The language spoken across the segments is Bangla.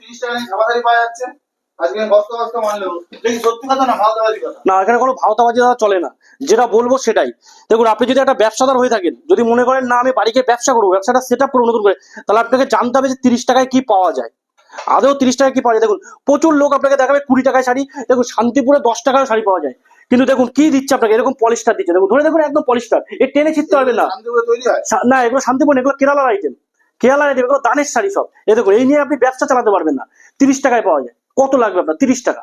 তিরিশ টাকা খাবারই পাওয়া যাচ্ছে। না এখানে কোনো ভাওতাবাজি চলে না। যেটা বলব সেটাই। দেখুন আপনি যদি একটা ব্যবসাদার হয়ে থাকেন যদি মনে করেন না আমি বাড়িতে ব্যবসা করব ব্যবসাটা সেট আপ করব নতুন করে তাহলে আপনাকে জানতে হবে যে তিরিশ টাকায় কি পাওয়া যায়। আদৌ তিরিশ টাকায় কি পাওয়া যায়? দেখুন প্রচুর লোক আপনাকে দেখাবে কুড়ি টাকায় শাড়ি দেখুন শান্তিপুরে দশ টাকায় শাড়ি পাওয়া যায়। কিন্তু দেখুন কি দিচ্ছে আপনাকে? এরকম পলিস্টার দিচ্ছে। দেখুন ধরে দেখুন একদম পলিস্টার এ টেনে ছিটতে পারবে না। না এগুলো শান্তিপুর এগুলো কেরালার আইটেম কেরালার দেবে দানের শাড়ি সব। এ দেখুন এই নিয়ে আপনি ব্যবসা চালাতে পারবেন না। তিরিশ টাকায় পাওয়া যায়। কত লাগবে আপনার? তিরিশ টাকা।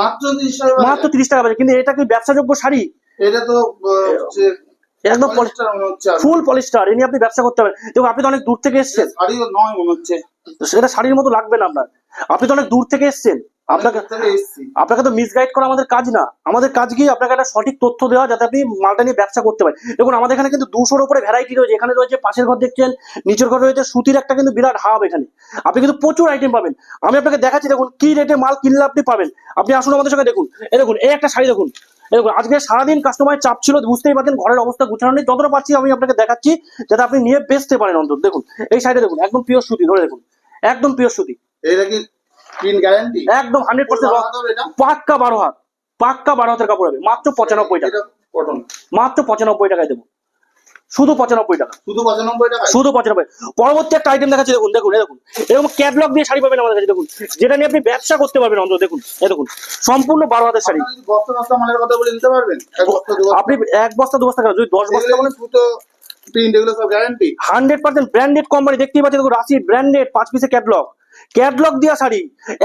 মাত্র তিরিশ টাকা পাচ্ছে কিন্তু এটা কি ব্যবসাযোগ্য শাড়ি? এটা তো একদম। ফুল পলিস্টার। এ নিয়ে আপনি ব্যবসা করতে পারেন দেখুন আপনি তো অনেক দূর থেকে এসেছেন। শাড়ি নয় মনে হচ্ছে। সেটা শাড়ির মতো লাগবে না আপনার। আপনি তো অনেক দূর থেকে এসেছেন। আপনাকে তো মিসগাইড করা আমাদের কাজ না। আমাদের কাজ কি? আপনাকে একটা সঠিক তথ্য দেওয়া যাতে আপনি মালটা নিয়ে ব্যবসা করতে পারেন। দেখুন আমাদের এখানে কিন্তু দুশোর উপরে ভ্যারাইটি রয়েছে। এখানে রয়েছে পাশের ঘর দেখছেন নিচের ঘর রয়েছে সুতির একটা কিন্তু বিরাট হাব এখানে। আপনি কিন্তু প্রচুর আইটেম পাবেন। আমি আপনাকে দেখাচ্ছি দেখুন কি রেটে মাল কিনলে আপনি পাবেন। আপনি আসুন আমাদের সঙ্গে দেখুন। এ দেখুন এই একটা শাড়ি দেখুন। দেখুন আজকে সারাদিন কাস্টমারের চাপ ছিল বুঝতেই পারছেন ঘরের অবস্থা গুছানো নেই। যতটা পাচ্ছি আমি আপনাকে দেখাচ্ছি যাতে আপনি নিয়ে বেচতে পারেন অন্তত। দেখুন এই শাড়িটা দেখুন একদম পিওর সুতি ধরে দেখুন। একদম পিওর সুতি। এটা কি প্রিন্ট গ্যারান্টি একদম হান্ড্রেড পার্সেন্ট পাক্কা বারো হাত। পাক্কা বারো হাতের কাপড় হবে। মাত্র পঁচানব্বই টাকা। কটন মাত্র পঁচানব্বই টাকায় দেবো। শুধু পঁচানব্বই টাকা। শুধু পঁচানব্বই টাকা শুধু পঁচানব্বই। পরবর্তী একটা আইটেম দেখাচ্ছি দেখুন দেখুন দেখুন। এরকম ক্যাটলগ দিয়ে শাড়ি পাবেন আমাদের কাছে দেখুন। যেটা নিয়ে আপনি ব্যবসা করতে পারবেন অন্তত দেখুন। দেখুন সম্পূর্ণ বারো হাতের শাড়ি। মালের কথা বলে পারবেন? আপনি এক বস্তা দু বস্তা যদি দশ বস্তা বলেন সুতো প্রিন্ট এগুলো সব guarantee hundred percent branded company দেখতেই পাচ্ছেন দেখুন রাশি ব্র্যান্ডেড পাঁচ পিসের ক্যাটলগ ক্যাটলগ দেওয়া শাড়ি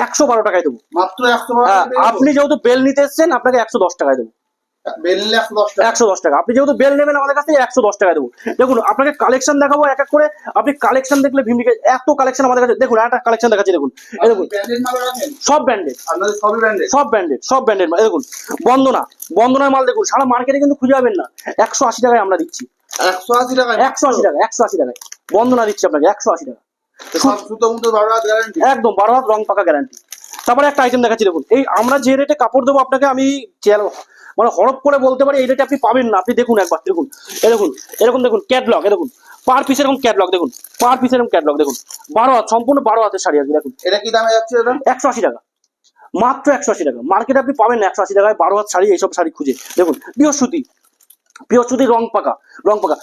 একশো বারো টাকায় দেবো। মাত্র একশো হ্যাঁ, আপনি যেহেতু বেল নিতে এসছেন আপনাকে একশো দশ টাকায় দেবো। একশো দশ টাকা। আপনি যেহেতু বেল নেবেন আমাদের কাছ থেকে একশো দশ টাকা দেবো। দেখুন আপনাকে কালেকশন দেখাবো এক এক করে। আপনি কালেকশন দেখলে ভিমনিকে এত কালেকশন আমাদের কাছে দেখুন একটা কালেকশন দেখাচ্ছি দেখুন। দেখুন। সব ব্র্যান্ডেড। সব ব্র্যান্ডেড সব ব্র্যান্ডেড দেখুন বন্দনা। বন্দনার মাল দেখুন সারা মার্কেটে কিন্তু খুঁজে পাবেন না। একশো আশি টাকায় আমরা দিচ্ছি। একশো আশি টাকা একশো আশি টাকা একশো আশি টাকায়। বন্দনা দিচ্ছি আপনাকে একশো আশি টাকা একদম বারো হাত রং পাকা গ্যারান্টি তারপরে একটা আইটেম দেখাচ্ছি দেখুন। এই আমরা যে রেটে কাপড় দেবো আপনাকে আমি মানে হরপ করে বলতে পারি এই রেটে আপনি পাবেন না। আপনি দেখুন একবার দেখুন। দেখুন এরকম দেখুন ক্যাটলগ দেখুন। পার পিস এরকম ক্যাটলগ দেখুন। পার পিস এরকম ক্যাটলগ দেখুন। বারো হাত সম্পূর্ণ বারো হাতের শাড়ি আছে দেখুন। এটা কি দামে যাচ্ছে একশো আশি টাকা। মাত্র একশো আশি টাকা। মার্কেটে আপনি পাবেন না একশো আশি টাকায় বারো হাত শাড়ি এইসব শাড়ি খুঁজে। দেখুন পিওর সুতি রং পাকা রং পাকা।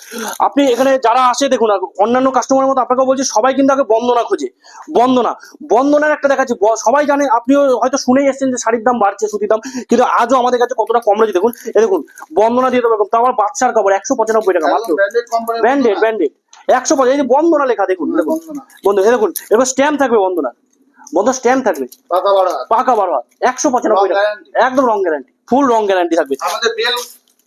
আপনি এখানে যারা আসে দেখুন অন্যান্য কাস্টমারের মতো আপনাকে বলছি সবাই কিন্তু আগে বন্দনা খুঁজে। বন্দনা। বন্দনার একটা দেখাচ্ছি সবাই জানে আপনিও হয়তো শুনেই এসেছেন যে শাড়ির দাম বাড়ছে সুতির দাম কিন্তু আজও আমাদের কাছে কতটা কম রয়েছে দেখুন এই দেখুন বন্দনা দিয়ে দেবো তাও আবার বাচ্চার কাপড় একশো পঁচানব্বই টাকা মাত্র। ব্র্যান্ডেড কোম্পানি ব্র্যান্ডেড একশো পঁচাশ এই বন্দনা লেখা দেখুন দেখুন বন্ধু দেখুন এবার স্ট্যাম্প থাকবে বন্দনা বন্ধু স্ট্যাম্প থাকবে। পাকা বারো হাত একশো পঁচানব্বই টাকা। একদম রং গ্যারান্টি ফুল রং গ্যারান্টি থাকবে। আমাদের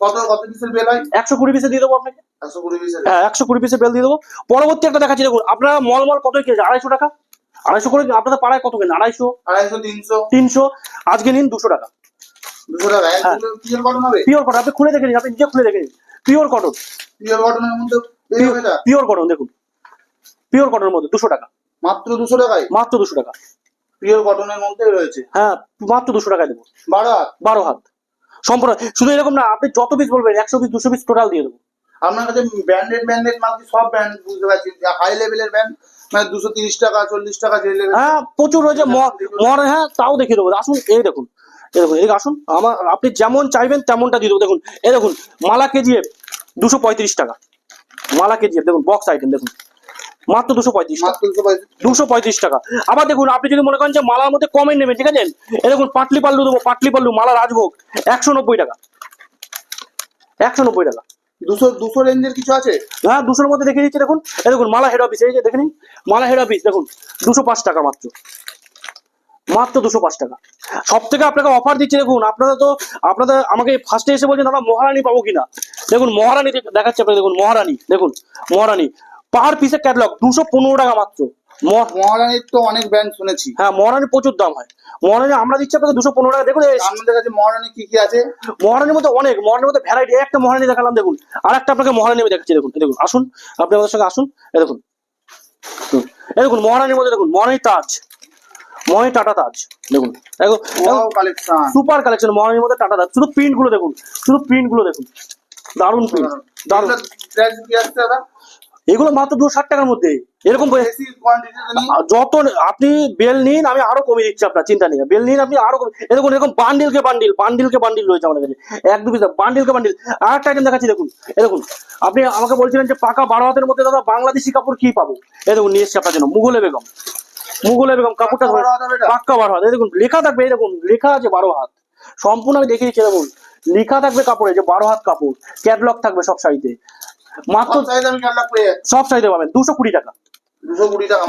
কত কত পিসের বেল হয়? একশো কুড়ি পিসে দিয়ে দেবো আপনাকে। একশো কুড়ি পিসের হ্যাঁ একশো কুড়ি পিসে বেল দিয়ে দেবো। পরবর্তী একটা দেখাচ্ছি দেখুন আপনারা মল মল কত কেজি? আড়াইশো টাকা। আড়াইশো করে আপনাদের পাড়ায় কত কেন আড়াইশো। আড়াইশো তিনশো। তিনশো। আজকে নিন দুশো টাকা। দুশো টাকা। পিওর কটন হবে? পিওর কটন আপনি খুলে দেখে নিন আপনি নিজে খুলে দেখে নিন। পিওর কটন পিওর কটনের মধ্যে পিওর কটন দেখুন। পিওর কটনের মধ্যে দুশো টাকা। মাত্র দুশো টাকায়? মাত্র দুশো টাকা। পিওর কটনের মধ্যে রয়েছে? হ্যাঁ মাত্র দুশো টাকায় দেবো। বারো হাত? বারো হাত। সম্পূর্ণ শুধু এরকম না আপনি যত পিস বলবেন একশো পিস দুশো পিস টোটাল দিয়ে দেবো। আপনার কাছে ব্র্যান্ডেড ব্র্যান্ডেড মাল কি সব ব্র্যান্ড বুঝতে পারছি? হাই লেভেলের ব্র্যান্ড মানে দুশো তিরিশ টাকা চল্লিশ টাকা যে লেভেল হ্যাঁ প্রচুর রয়েছে ম- মর হ্যাঁ তাও দেখিয়ে দেবো। আসুন এই দেখুন এই দেখুন এই আসুন আমার আপনি যেমন চাইবেন তেমনটা দিয়ে দেবো। দেখুন এই দেখুন মালা কেজি দুশো পঁয়ত্রিশ টাকা। মালা কেজি দেখুন বক্স আইটেম দেখুন। মাত্র দুশো পঁয়ত্রিশ টাকা। মাত্র দুশো পঁয়ত্রিশ টাকা। আবার দেখুন আপনি যদি মনে করেন যে মালার মধ্যে কমে নেবেন ঠিক আছে? এই দেখুন পাটলি পাল্লু দেবো পাটলি পাল্লু মালা রাজভোগ একশো নব্বই টাকা। একশো নব্বই টাকা। দুশো দুশো রেঞ্জের কিছু আছে? হ্যাঁ দুশোর মধ্যে দেখে দিচ্ছি দেখুন। এই দেখুন মালা হেড অফিস এই যে দেখে নিন মালা হেড অফিস দেখুন দুশো পাঁচ টাকা মাত্র। মাত্র দুশো পাঁচ টাকা। সব থেকে আপনাকে অফার দিচ্ছি দেখুন আপনারা তো আপনাদের আমাকে ফার্স্টে এসে বলছেন দাদা মহারানী পাবো কিনা? দেখুন মহারানী দেখাচ্ছে আপনাকে দেখুন মহারানী দেখুন মহারানী। পার পিসের ক্যাটলগ দুশো পনেরো টাকা মাত্র। মহারানীর তো অনেক ব্র্যান্ড শুনেছি। হ্যাঁ মহারানী প্রচুর দাম হয়। মহারানী আমরা দিচ্ছি আপনাকে দুশো পনেরো টাকা। দেখুন আপনাদের কাছে মহারানী কি কি আছে? মহারানীর মধ্যে অনেক মহারানীর মধ্যে ভ্যারাইটি একটা মহারানী দেখালাম দেখুন। আর একটা আপনাকে মহারানী আমি দেখাচ্ছি দেখুন। দেখুন আসুন আপনি আমাদের সঙ্গে আসুন। দেখুন। দেখুন মহারানীর মধ্যে দেখুন মহারানী তাজ। মহারানী টাটা তাজ দেখুন। সুপার কালেকশন মহারানীর মধ্যে টাটা তাজ। শুধু প্রিন্টগুলো দেখুন শুধু প্রিন্টগুলো দেখুন। দারুণ প্রিন্ট দারুণ। এগুলো মাত্র দুশো ষাট টাকার মধ্যে। এরকম যত আপনি বেল নিন আমি আরও কমিয়ে দিচ্ছি আপনার চিন্তা নেই। বেল নিন আপনি আরও এরকম এরকম বান্ডিলকে বান্ডিল বান্ডিলকে বান্ডিল রয়েছে আমাদের কাছে। এক দু পিস বান্ডিলকে বান্ডিল আর একটা আইটেম দেখাচ্ছি দেখুন দেখুন আপনি আমাকে বলছিলেন যে পাকা বারো হাতের মধ্যে দাদা বাংলাদেশি কাপড় কি পাবো? এ দেখুন নিয়ে এসছি আপনার জন্য মুঘলে বেগম। মুঘলে বেগম কাপড়টা পাক্কা বারো হাত হবে পাক্কা বারো হাত। এই দেখুন লেখা থাকবে দেখুন লেখা আছে বারো হাত। সম্পূর্ণ আমি দেখিয়ে দিচ্ছি দেখুন লেখা থাকবে কাপড়ে যে বারো হাত কাপড়। ক্যাটলগ থাকবে সব শাড়িতে মাত্র সব পাবেন দুশো কুড়ি টাকা।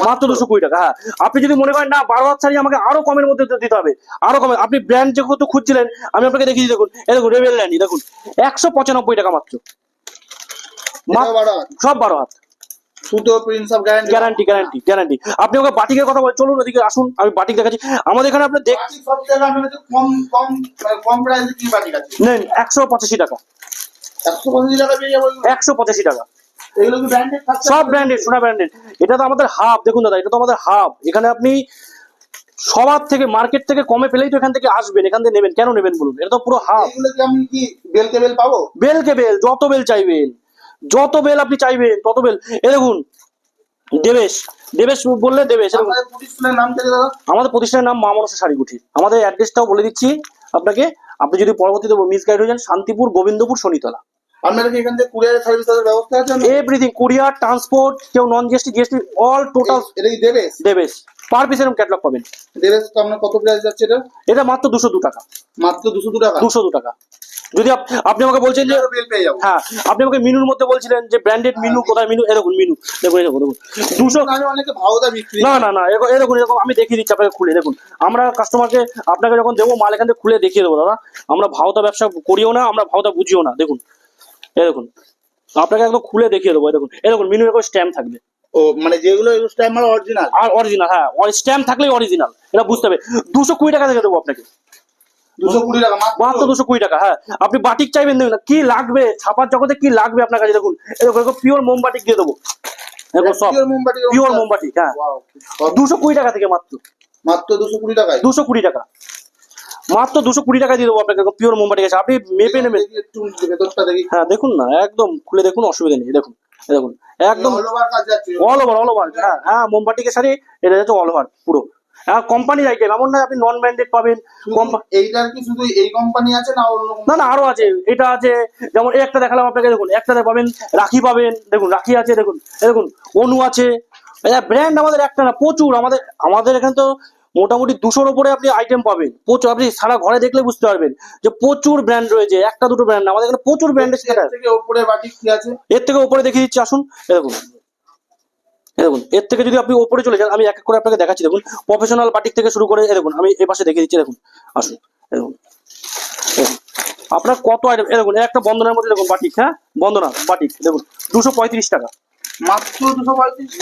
মাত্র দুশো কুড়ি টাকা হ্যাঁ। আপনি যদি মনে করেন না বারো হাত শাড়ি আমাকে আরও কমের মধ্যে দিতে হবে আরও কমে। আপনি ব্র্যান্ড যেহেতু খুঁজছিলেন আমি আপনাকে দেখিয়ে দেখুন। এই দেখুন রেবেল ল্যান্ডি দেখুন। একশো পঁচানব্বই টাকা মাত্র। সব বারো হাত। গ্যারান্টি গ্যারান্টি গ্যারান্টি আপনি ওকে বাটিকের কথা বলেন চলুন ওদিকে আসুন আমি বাটিক দেখাচ্ছি। আমাদের এখানে আপনি দেখ নেন একশো পঁচাশি টাকা। একশো পঁচাশি টাকা সব ব্র্যান্ডেড সোনা ব্র্যান্ডেড এটা তো আমাদের হাব দেখুন দাদা এটা তো আমাদের হাব এখানে আপনি সবার থেকে মার্কেট থেকে কমে পেলেই তো এখান থেকে আসবেন এখান থেকে নেবেন। কেন নেবেন বলুন? এটা তো পুরো আমি কি বেল পাবো? বেলকে বেল যত বেল চাইবেন যত বেল আপনি চাইবেন তত বেল এ দেখুন দেবেশ দেবেশ বললে দেবেশ আমাদের প্রতিষ্ঠানের নাম মা মনসা শাড়ি কুঠির আমাদের অ্যাড্রেসটাও বলে দিচ্ছি আপনাকে। আপনি যদি পরবর্তীতে মিস গাইড হয়ে যান শান্তিপুর গোবিন্দপুর শনিতলা। আপনাদের কি এখান থেকে কুরিয়ার সার্ভিস ব্যবস্থা আছে? এভরিথিং কুরিয়ার ট্রান্সপোর্ট কেউ non GST GST all total এ- এটা কি দেবেশ? দেবেশ। পার পিস এরকম ক্যাটলগ পাবেন। দেবেশ তো আপনার কত প্রাইস যাচ্ছে এটা? এটা মাত্র দুশো দু টাকা। মাত্র দুশো দু টাকা? দুশো দু টাকা। যদি আপনি আমাকে বলছেন যে হ্যাঁ আপনি আমাকে মিনুর মধ্যে বলছিলেন যে ব্র্যান্ডেড মিনু কোথায়? মিনু এরকম মিনু। দেখুন দেখুন দুশো না না না এরকম এরকম এরকম আমি দেখিয়ে দিচ্ছি আপনাকে খুলে দেখুন। আমরা কাস্টমারকে আপনাকে যখন দেবো মাল এখান থেকে খুলে দেখিয়ে দেবো দাদা। আমরা ভাওতা ব্যবসা করিও না আমরা ভাওতা বুঝিও না দেখুন। এই দেখুন আপনাকে একদম খুলে দেখিয়ে দেবো দেখুন এই দেখুন মিনু এরকম স্ট্যাম্প থাকবে। ও মানে যেগুলো স্ট্যাম্প অরিজিনাল আর অরিজিনাল হ্যাঁ স্ট্যাম্প থাকলেই অরিজিনাল এটা বুঝতে হবে। দুশো কুড়ি টাকা থেকে দেবো আপনাকে। দুশো কুড়ি টাকা মাত্র? মাত্র দুশো কুড়ি টাকা হ্যাঁ। আপনি বাটিক চাইবেন দেখুন কি লাগবে ছাপার জগতে কি লাগবে আপনার কাছে দেখুন। এরকম পিওর মোমবাটিক দিয়ে দেবো। দেখুন সব পিওর মোমবাটি হ্যাঁ। দুশো কুড়ি টাকা থেকে মাত্র। মাত্র দুশো কুড়ি টাকা দুশো কুড়ি টাকা। মাত্র দুশো কুড়ি টাকা দিয়ে দেবো আপনাকে পিওর মোমবাটি আছে আপনি মেপে নেবেন। হ্যাঁ দেখুন না একদম খুলে দেখুন অসুবিধা নেই দেখুন দেখুন একদম অল ওভার অল ওভার হ্যাঁ হ্যাঁ মোমবাটিকে সারি এটা যাচ্ছে অল ওভার পুরো। হ্যাঁ কোম্পানির আইটেম এমন না আপনি নন ব্র্যান্ডেড পাবেন এইটার কি শুধু এই কোম্পানি আছে না অন্য না না আরও আছে এটা আছে যেমন একটা দেখালাম আপনাকে দেখুন একটাতে পাবেন রাখি পাবেন দেখুন রাখি আছে দেখুন দেখুন অনু আছে ব্র্যান্ড আমাদের একটা না প্রচুর আমাদের আমাদের এখানে তো মোটামুটি দুশোর উপরে আপনি আইটেম পাবেন। প্রচুর আপনি সারা ঘরে দেখলে বুঝতে পারবেন যে প্রচুর ব্র্যান্ড রয়েছে একটা দুটো ব্র্যান্ড আমাদের এখানে প্রচুর ব্র্যান্ডের এর থেকে উপরে বাটিক কি আছে? এর থেকে উপরে দেখিয়ে দিচ্ছি আসুন এই দেখুন। দেখুন এর থেকে যদি আপনি ওপরে চলে যান আমি এক এক করে আপনাকে দেখাচ্ছি দেখুন প্রফেশনাল বাটিক থেকে শুরু করে দেখুন আমি এই পাশে দেখিয়ে দিচ্ছি দেখুন আসুন দেখুন আপনার কত আইটেম দেখুন একটা বন্দনার মধ্যে দেখুন বাটিক হ্যাঁ? বন্দনা বাটিক দেখুন দুশো পঁয়ত্রিশ টাকা। মাত্র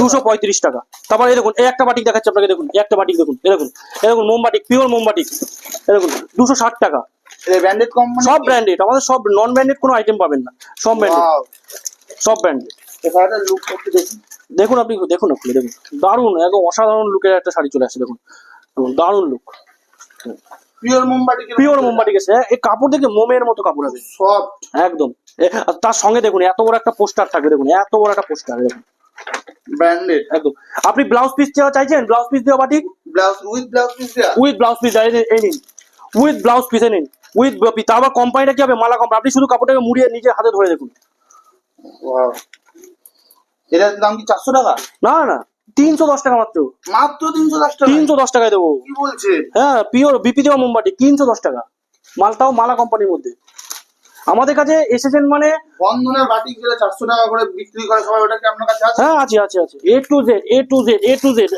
দুশো পঁয়ত্রিশ টাকা। তারপর এই দেখুন এই একটা বাটিক দেখাচ্ছে আপনাকে দেখুন একটা বাটিক দেখুন এই দেখুন এই দেখুন মোমবাটিক পিওর মোমবাটিক এই দেখুন দুশো ষাট টাকা। ব্র্যান্ডেড কোম্পানি সব ব্র্যান্ডেড আমাদের সব নন ব্র্যান্ডেড কোনো আইটেম পাবেন না সব ব্র্যান্ডেড সব ব্র্যান্ডেড দেখুন আপনি দেখুন খুলে দেখুন। দারুণ একদম অসাধারণ লুকের একটা শাড়ি চলে আসছে দেখুন। দারুণ লুক পিওর মোমবাটি পিওর মোমবাটি গেছে এই কাপড় দেখে মোমের মতো কাপড় হবে। সব একদম। তার সঙ্গে দেখুন এত বড় একটা পোস্টার থাকবে দেখুন এত বড় একটা পোস্টার দেখুন। ব্র্যান্ডেড একদম। আপনি ব্লাউজ পিস দেওয়া চাইছেন? ব্লাউজ পিস দেওয়া বাটি? Blouse with blouse piece with blouse piece এই নিন উইথ ব্লাউজ পিস নিন। উইথ তা আবার কোম্পানিটা কি হবে? মালা কোম্পানি আপনি শুধু কাপড়টাকে মুড়িয়ে নিজের হাতে ধরে দেখুন। এটার দাম কি চারশো টাকা? না না তিনশো দশ টাকা মাত্র। মাত্র তিনশো দশ টাকা? তিনশো দশ টাকায় দেবো। কি বলছে হ্যাঁ পিওর বিপি দেওয়া মোমবাতি তিনশো দশ টাকা। মালটাও মালা কোম্পানির মধ্যে। আমাদের কাছে এসেছেন মানে বন্ধনের বাটিক যেটা চারশো টাকা করে বিক্রি করে সবাই ওটা কি আপনার কাছে আছে? হ্যাঁ আছে আছে আছে। A to Z A to Z A to Z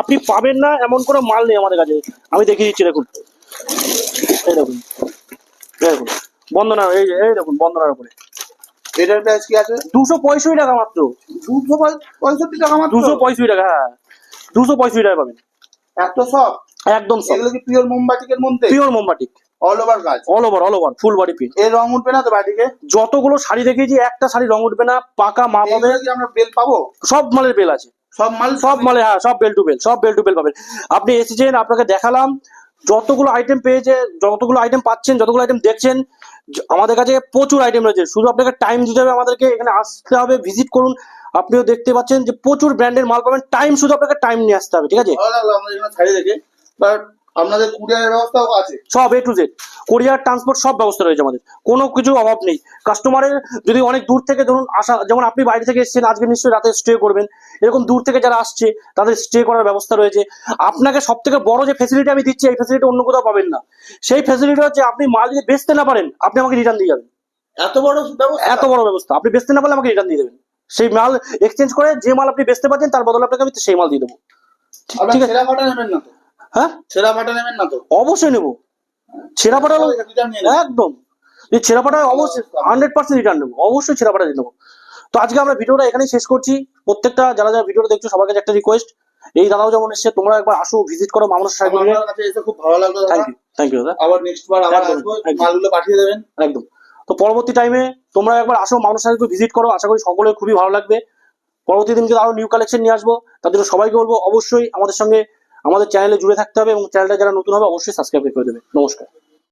আপনি পাবেন না এমন কোনো মাল নেই আমাদের কাছে। আমি দেখিয়ে দিচ্ছি দেখুন। এই দেখুন। দেখুন। বন্দনা এই এই দেখুন বন্দনার উপরে। এটার প্রাইস কি আছে? দুশো পঁয়ষট্টি টাকা মাত্র। দুশো পঁয়ষট্টি টাকা মাত্র? দুশো পঁয়ষট্টি টাকা হ্যাঁ। দুশো পঁয়ষট্টি টাকা পাবেন। এত সব একদম সব এগুলো কি পিওর মোমবাটিকের মধ্যে? পিওর মোমবাটিক অল ওভার কাজ all over all over full body pin এর রং উঠবে না তো বাটিকে যতগুলো শাড়ি দেখিয়েছি একটা শাড়ি রং উঠবে না পাকা মা পাবে আমরা বেল পাবো? সব মালের বেল আছে। সব মাল সব মালে হ্যাঁ সব বেল টু বেল সব বেল টু বেল পাবেন। আপনি এসেছেন আপনাকে দেখালাম যতগুলো আইটেম পেয়েছে যতগুলো আইটেম পাচ্ছেন যতগুলো আইটেম দেখছেন আমাদের কাছে প্রচুর আইটেম রয়েছে। শুধু আপনাকে টাইম দিতে হবে আমাদেরকে এখানে আসতে হবে ভিজিট করুন। আপনিও দেখতে পাচ্ছেন যে প্রচুর ব্র্যান্ডের মাল পাবেন। টাইম শুধু আপনাকে টাইম নিয়ে আসতে হবে ঠিক আছে? আপনাদের কুরিয়ারের ব্যবস্থাও আছে। সব A to Z courier transport সব ব্যবস্থা রয়েছে আমাদের। কোনো কিছু অভাব নেই। কাস্টমারের যদি অনেক দূর থেকে ধরুন আসা যেমন আপনি বাইরে থেকে এসেছেন আজকে নিশ্চয়ই রাতে স্টে করবেন। এরকম দূর থেকে যারা আসছে তাদের স্টে করার ব্যবস্থা রয়েছে। আপনাকে সব থেকে বড় যে ফেসিলিটি আমি দিচ্ছি এই ফেসিলিটি অন্য কোথাও পাবেন না। সেই ফেসিলিটি হচ্ছে আপনি মাল যদি বেচতে না পারেন আপনি আমাকে রিটার্ন দিয়ে যাবেন। এত বড় ব্যবস্থা? এত বড় ব্যবস্থা। আপনি বেচতে না পারলে আমাকে রিটার্ন দিয়ে দেবেন। সেই মাল এক্সচেঞ্জ করে যে মাল আপনি বেচতে পারছেন তার বদলে আপনাকে আমি সেই মাল দিয়ে দেবো। ঠিক আছে? হ্যাঁ? সেরা ফাটা নেবেন না তো? অবশ্যই নেব। ছেঁড়া। একদম। যে ছেঁড়া অবশ্যই হান্ড্রেড পার্সেন্ট রিটার্ন নেব। অবশ্যই ছেঁড়া নেব তো আজকে আমরা ভিডিওটা এখানেই শেষ করছি। প্রত্যেকটা যারা যারা ভিডিওটা দেখছ সবার কাছে একটা রিকোয়েস্ট এই দাদাও যেমন এসছে তোমরা একবার আসো ভিজিট করো মামলা সাহেব খুব ভালো লাগল থ্যাংক ইউ থ্যাংক ইউ দাদা। আবার নেক্সট বার আবার আসব। মালগুলো পাঠিয়ে দেবেন। একদম। তো পরবর্তী টাইমে তোমরা একবার আসো মানুষ সাহেবকে ভিজিট করো আশা করি সকলের খুবই ভালো লাগবে। পরবর্তী দিনকে আরও নিউ কালেকশন নিয়ে আসব। তার জন্য সবাইকে বলব অবশ্যই আমাদের সঙ্গে আমাদের চ্যানেলে জুড়ে থাকতে হবে এবং চ্যানেলটা যারা নতুন হবে, অবশ্যই সাবস্ক্রাইব করে দেবে। নমস্কার।